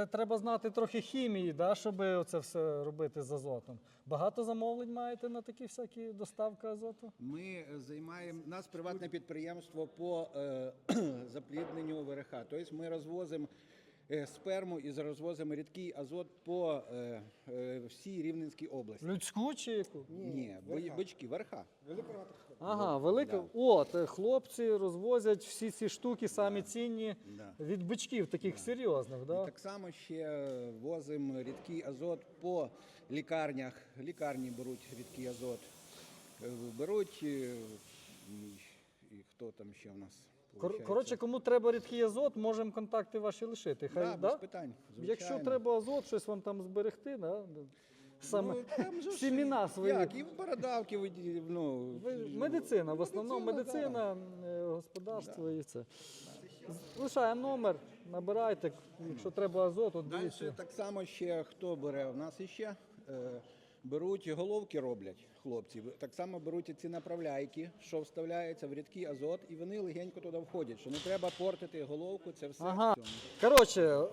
Це треба знати трохи хімії, да, щоб це все робити з азотом. Багато замовлень маєте на такі всякі доставки азоту? Ми е, займаємо нас приватне підприємство по е, заплідненню ВРХ. Тобто ми розвозимо сперму і розвозимо рідкий азот по е, е, всій Рівненській області. Людську чи яку? Ні, бо- бички, верха. Ага, велика. От, е, хлопці розвозять всі ці штуки, самі цінні Да. від бичків, таких серйозних. Да? Так само ще е, возимо рідкий азот по лікарнях. Лікарні беруть рідкий азот. Е, Беруть е, і, і хто там ще в нас? Кор- Коротше, кому треба рідкий азот, можемо контакти ваші лишити. Хай, да, да? без питань. Якщо треба азот, щось вам там зберегти, да? саме Ну, там же ж сіміна свої. Як, і бородавки, ну, Ви- Медицина, в основному Медицина, медицина, е, господарство і це. Лишаємо номер, набирайте, якщо треба азот, от Далі дивіться. так само ще хто бере? У нас іще е, беруть головки роблять хлопці. Так само беруть і ці направляйки, що вставляється в рідкий азот, і вони легенько туди входять. Що не треба портити головку, це все. Ага. Коротше, е,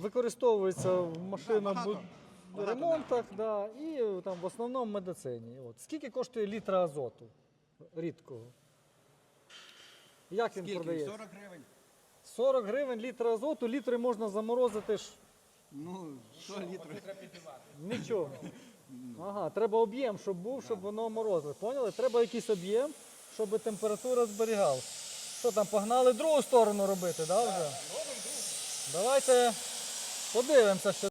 використовується в машинах багато, буд- ремонтах, да, і там в основному в медицині. От. Скільки коштує літр азоту рідкого? Як він Скільки? продається? 40 гривень. 40 гривень літр азоту, літри можна заморозити ж Ну, що літри? Нічого. Ага, треба об'єм, щоб був, щоб воно морозило. Поняли? Треба якийсь об'єм, щоб температура зберігала. Що там, погнали другу сторону робити, да, вже? Давайте подивимося, що